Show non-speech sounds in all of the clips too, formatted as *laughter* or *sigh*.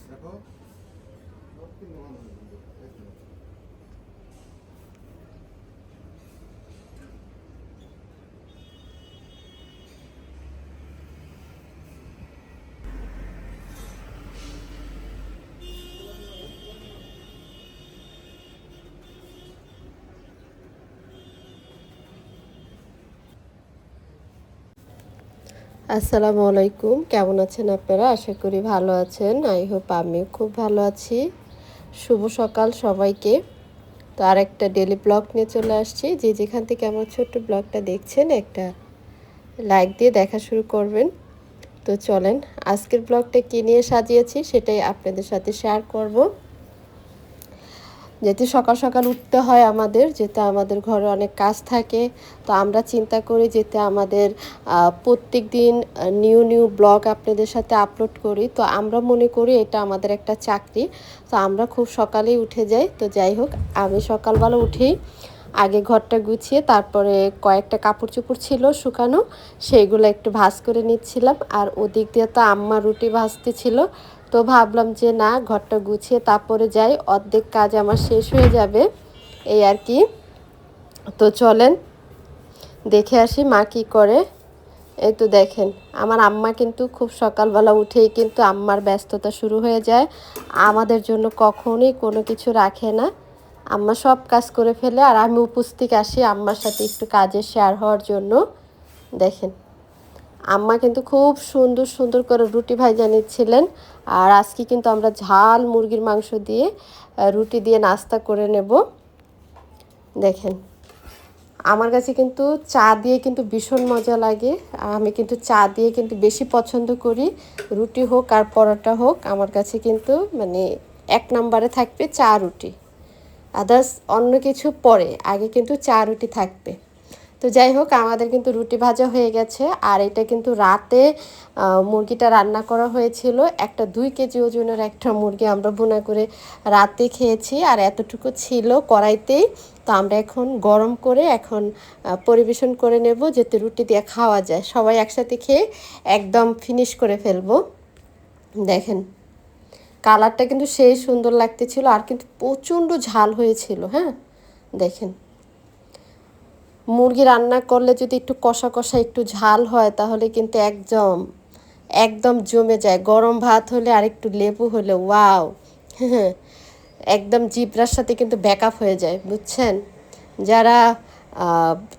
দেখো আসসালামু আলাইকুম। কেমন আছেন আপনারা? আশা করি ভালো আছেন। আই হোপ আমিও খুব ভালো আছি। শুভ সকাল সবাইকে। তো আর একটা ডেলি ব্লগ নিয়ে চলে আসছি। যে যেখান থেকে আমার ছোট্ট ব্লগটা দেখছেন, একটা লাইক দিয়ে দেখা শুরু করবেন। তো চলেন, আজকের ব্লগটা কী নিয়ে সাজিয়েছি সেটাই আপনাদের সাথে শেয়ার করব। যেহেতু সকাল সকাল উঠতে হয় আমাদের যেতে আমাদের ঘরে অনেক কাজ থাকে, তো আমরা চিন্তা করি যেতে আমাদের প্রত্যেক দিন নিউ নিউ ব্লগ আপনাদের সাথে আপলোড করি, তো আমরা মনে করি এটা আমাদের একটা চাকরি। তো আমরা খুব সকালেই উঠে যাই, তো যাই হোক, আমি সকালবেলা উঠেই আগে ঘরটা গুছিয়ে তারপরে কয়েকটা কাপড় চোপড় ছিল শুকানো, সেইগুলো একটু ভাজ করে নিচ্ছিলাম। আর ওদিক দিয়ে তো আম্মা রুটি ভাজতে ছিল তো ভাবলাম যে না, ঘরটা গুছিয়ে তারপরে যাই, অর্ধেক কাজ আমার শেষ হয়ে যাবে, এই আর কি। তো চলেন, দেখে আসি মা কী করে। এই তো দেখেন, আমার আম্মা কিন্তু খুব সকালবেলা উঠেই কিন্তু আম্মার ব্যস্ততা শুরু হয়ে যায়, আমাদের জন্য কখনোই কোনো কিছু রাখে না। আম্মা সব কাজ করে ফেলে, আর আমি উপস্থিত আসি আম্মার সাথে একটু কাজে শেয়ার হওয়ার জন্য। দেখেন আম্মা কিন্তু খুব সুন্দর সুন্দর করে রুটি ভাজা নিচ্ছিলেন। আর আজকে কিন্তু আমরা ঝাল মুরগির মাংস দিয়ে রুটি দিয়ে নাস্তা করে নেব। দেখেন, আমার কাছে কিন্তু চা দিয়ে কিন্তু ভীষণ মজা লাগে। আমি কিন্তু চা দিয়ে কিন্তু বেশি পছন্দ করি। রুটি হোক আর পরোটা হোক, আমার কাছে কিন্তু মানে এক নম্বরে থাকবে চা রুটি। আদার্স অন্য কিছু পরে, আগে কিন্তু চা রুটি থাকবে। তো যাই হোক, আমাদের কিন্তু রুটি ভাজা হয়ে গেছে। আর এটা কিন্তু রাতে মুরগিটা রান্না করা হয়েছিল। একটা দুই কেজি ওজনের একটা মুরগি আমরা বোনা করে রাতে খেয়েছি। আর এতটুকু ছিল কড়াইতেই। তো আমরা এখন গরম করে এখন পরিবেশন করে নেব যাতে রুটি দিয়ে খাওয়া যায়। সবাই একসাথে খেয়ে একদম ফিনিশ করে ফেলব। দেখেন কালারটা কিন্তু সেই সুন্দর লাগতেছিল। আর কিন্তু প্রচণ্ড ঝাল হয়েছিল হ্যাঁ? দেখেন। মুরগি রান্না করলে যদি একটু কষা কষা একটু ঝাল হয়, তাহলে কিন্তু একদম একদম জমে যায়। গরম ভাত হলে আর একটু লেবু হলে ওয়াও। *laughs* একদম জিব্রার সাথে কিন্তু ব্যাকআপ হয়ে যায়, বুঝছেন? যারা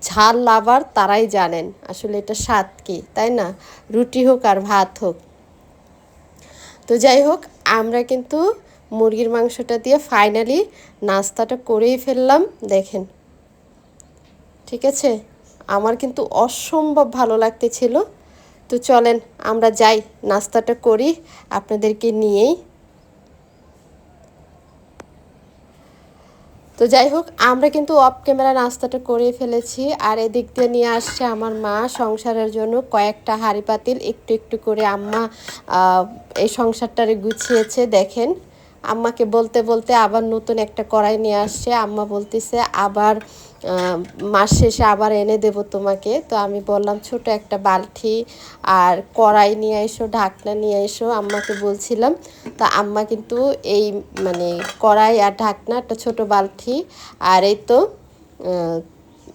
ঝাল লাভার তারাই জানেন আসলে এটা স্বাদ কি, তাই না? রুটি হোক আর ভাত হোক। তো যাই হোক, আমরা কিন্তু মুরগির মাংসটা দিয়ে ফাইনালি নাস্তাটা করেই ফেললাম। দেখেন ঠিক আছে? আমার কিন্তু অসম্ভব ভালো লাগতেছিল তো চলেন, আমরা যাই, নাস্তাটা করি, আপনাদেরকে নিয়েই। তো যাই হোক, আমরা কিন্তু অফ ক্যামেরা নাস্তাটা করে ফেলেছি, আর এদিক দিয়ে নিয়ে আসছে আমার মা সংসারের জন্য কয়েকটা হাঁড়ি পাতিল, একটু একটু করে আম্মা এই সংসারটারে গুছিয়েছে, দেখেন। আম্মাকে বলতে বলতে আবার নতুন একটা কড়াই নিয়ে আসছে, আম্মা বলতেছে আবার মাস শেষে আবার এনে দেব তোমাকে। তো আমি বললাম, ছোট একটা বালতি আর কড়াই নিয়ে এসো, ঢাকনা নিয়ে এসো। আম্মাকে বলছিলাম, তো আম্মা কিন্তু এই মানে কড়াই আর ঢাকনা একটা ছোট বালতি আর এই তো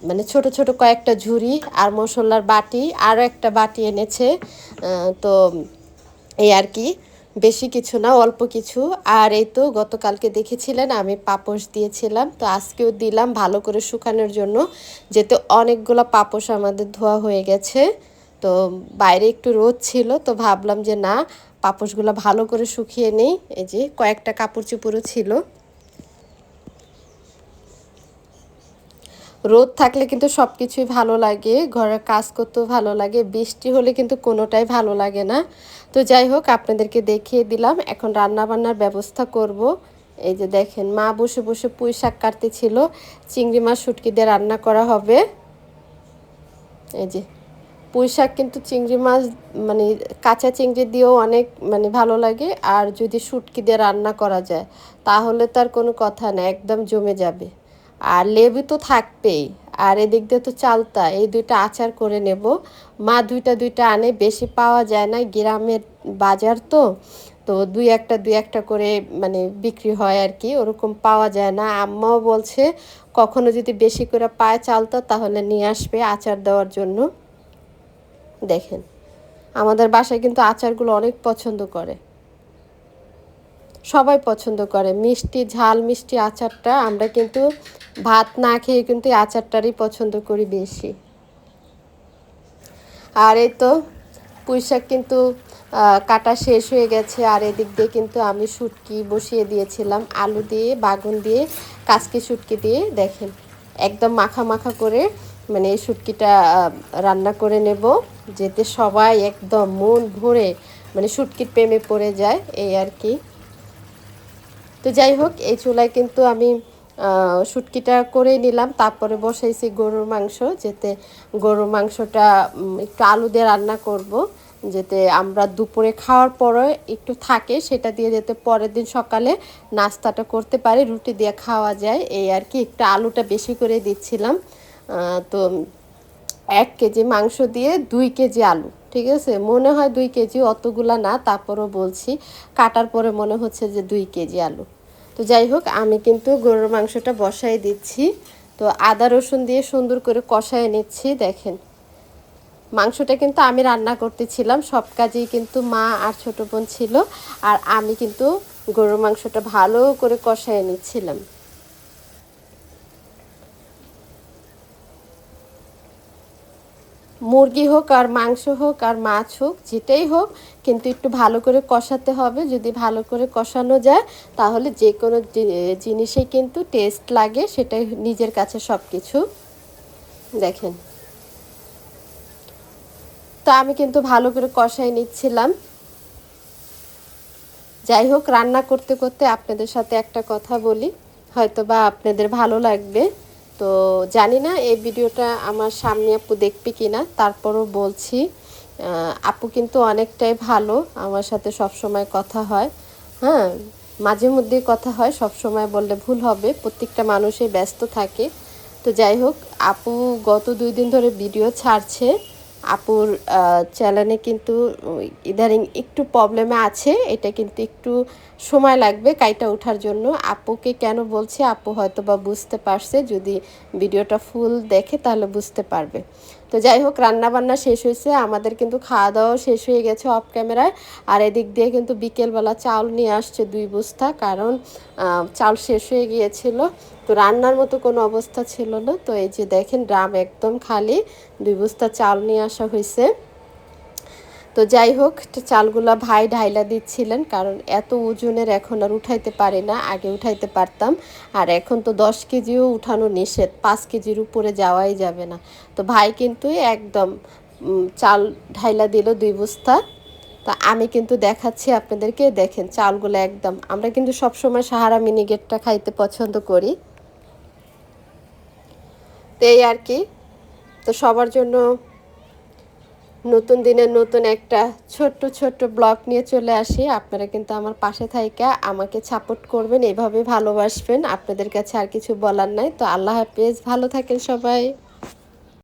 মানে ছোট ছোট কয়েকটা ঝুড়ি আর মশলার বাটি আরও একটা বাটি এনেছে। তো এই আর কি। বেশি কিছু না, অল্প কিছু। আর এই তো গতকালকে দেখেছিলেন, আমি পাপোশ দিয়েছিলাম। তো আজকেও দিলাম ভালো করে শুকানোর জন্য, যেতে অনেকগুলো পাপোশ আমাদের ধোয়া হয়ে গেছে। তো বাইরে একটু রোদ ছিল, তো ভাবলাম যে না, পাপোশগুলো ভালো করে শুকিয়ে নেই। এই যে কয়েকটা কাপড় চুপড়ও ছিল। রোদ থাকলে কিন্তু সব কিছুই ভালো লাগে, ঘরের কাজ করতেও ভালো লাগে, বৃষ্টি হলে কিন্তু কোনোটাই ভালো লাগে না। তো যাই হোক, আপনাদেরকে দেখিয়ে দিলাম, এখন রান্না বান্নার ব্যবস্থা করব। এই যে দেখেন, মা বসে বসে পুঁই শাক কাটতেছিল, চিংড়ি মাছ শুটকি দিয়ে রান্না করা হবে। এই যে, পুঁই শাক কিন্তু চিংড়ি মাছ মানে কাঁচা চিংড়ি দিয়েও অনেক মানে ভালো লাগে, আর যদি শুটকি দিয়ে রান্না করা যায়, তাহলে তার কোনো কথা না, একদম জমে যাবে। আর লেবু তো থাকবেই। আর এদিক দিয়ে তো চালতা, এই দুইটা আচার করে নেব। মা দুইটা দুইটা আনে, বেশি পাওয়া যায় না, গ্রামের বাজার তো। তো দুই একটা দুই একটা করে মানে বিক্রি হয় আর কি, ওরকম পাওয়া যায় না। আম্মাও বলছে, কখনো যদি বেশি করে পায় চালতা, তাহলে নিয়ে আসবে আচার দেওয়ার জন্য। দেখেন, আমাদের বাসায় কিন্তু আচারগুলো অনেক পছন্দ করে। সবাই পছন্দ করে। মিষ্টি, ঝাল মিষ্টি আচারটা আমরা কিন্তু ভাত না খেয়ে কিন্তু আচারটারই পছন্দ করি বেশি। আর এই তো পুঁই শাক কিন্তু কাটা শেষ হয়ে গেছে, আর এদিক দিয়ে কিন্তু আমি শুটকি বসিয়ে দিয়েছিলাম, আলু দিয়ে, বাগুন দিয়ে কাসকি শুটকি দিয়ে, দেখেন, একদম মাখা মাখা করে মানে এই শুটকিটা রান্না করে নেব, যেতে সবাই একদম মন ভরে মানে শুটকির প্রেমে পড়ে যায়, এই আর কি। তো যাই হোক, এই চুলায় কিন্তু আমি শুটকিটা করে নিলাম। তারপরে বসাইছি গরুর মাংস, যেতে গরুর মাংসটা একটু আলু দিয়ে রান্না করব। যেতে আমরা দুপুরে খাওয়ার পরে একটু থাকে, সেটা দিয়ে যেতে পরের দিন সকালে নাস্তাটা করতে পারি, রুটি দিয়ে খাওয়া যায়। এই আর কি, একটু আলুটা বেশি করে দিচ্ছিলাম। তো এক কেজি মাংস দিয়ে দুই কেজি আলু, ঠিক আছে? মনে হয় দুই কেজি, অতগুলা না, তারপরও বলছি। কাটার পরে মনে হচ্ছে যে দুই কেজি আলু। তো যাই হোক, আমি কিন্তু গরুর মাংসটা বসাই দিচ্ছি। তো আদা, রসুন দিয়ে সুন্দর করে কষায় নিচ্ছি, দেখেন। মাংসটা কিন্তু আমি রান্না করতেছিলাম, সব কাজেই কিন্তু মা আর ছোট বোন ছিল, আর আমি কিন্তু গরুর মাংসটা ভালো করে কষায় নিচ্ছিলাম। মুরগি হোক আর মাংস হোক আর মাছ হোক, যেটাই হোক, কিন্তু একটু ভালো করে কষাতে হবে। যদি ভালো করে কষানো যায়, তাহলে যে কোনো জিনিসেই কিন্তু টেস্ট লাগে, সেটাই নিজের কাছে সব কিছু দেখেন। তো আমি কিন্তু ভালো করে কষাই নিচ্ছিলাম। যাই হোক, রান্না করতে করতে আপনাদের সাথে একটা কথা বলি। হয়তো বা আপনাদের ভালো লাগবে। তো জানি না এই ভিডিওটা আমার সামনে আপু দেখবে কি না তারপরও বলছি আপু কিন্তু অনেকটাই ভালো, আমার সাথে সব সময় কথা হয়। হ্যাঁ মাঝে মধ্যেই কথা হয় সব সময় বললে ভুল হবে, প্রত্যেকটা মানুষই ব্যস্ত থাকে। তো যাই হোক, আপু গত দুই দিন ধরে ভিডিও ছাড়ছে। আপুর চ্যানেলে কিন্তু ইদারিং ইদানিং একটু প্রবলেমে আছে। এটা কিন্তু একটু সময় লাগবে কাইটা ওঠার জন্য। আপুকে কেন বলছি, আপু হয়তো বা বুঝতে পারছে। যদি ভিডিওটা ফুল দেখে তাহলে বুঝতে পারবে। তো যাই হোক রান্না বান্না শেষ হয়েছে। আমাদের কিন্তু খাওয়া দাওয়া শেষ হয়ে গেছে অফ ক্যামেরায় আর এদিক দিয়ে কিন্তু বিকেলবেলা চাউল নিয়ে আসছে দুই বস্তা, কারণ চাউল শেষ হয়ে গিয়েছিল। তো রান্নার মতো কোনো অবস্থা ছিল না। তো এই যে দেখেন, ড্রাম একদম খালি। দুই বস্তা চাল নিয়ে আসা হয়েছে। তো যাই হোক চালগুলা ভাই ঢাইলা দিচ্ছিলেন কারণ এত ওজনের এখন আর উঠাইতে পারি না, আগে উঠাইতে পারতাম। আর এখন তো দশ কেজিও উঠানো নিষেধ, পাঁচ কেজির উপরে যাওয়াই যাবে না। তো ভাই কিন্তু একদম চাল ঢাইলা দিল দুই বস্তা। তো আমি কিন্তু দেখাচ্ছি আপনাদেরকে, দেখেন চালগুলো একদম, আমরা কিন্তু সবসময় সাহারা মিনিগেটটা খাইতে পছন্দ করি। তো এই আর কি, তো সবার জন্য নতুন দিনের নতুন একটা ছোট্ট ছোট্ট ব্লগ নিয়ে চলে আসি। আপনারা কিন্তু আমার পাশে থাইকা, আমাকে সাপোর্ট করবেন, এভাবে ভালোবাসবেন। আপনাদের কাছে আর কিছু বলার নাই। তো আল্লাহ হাফেজ, ভালো থাকেন সবাই।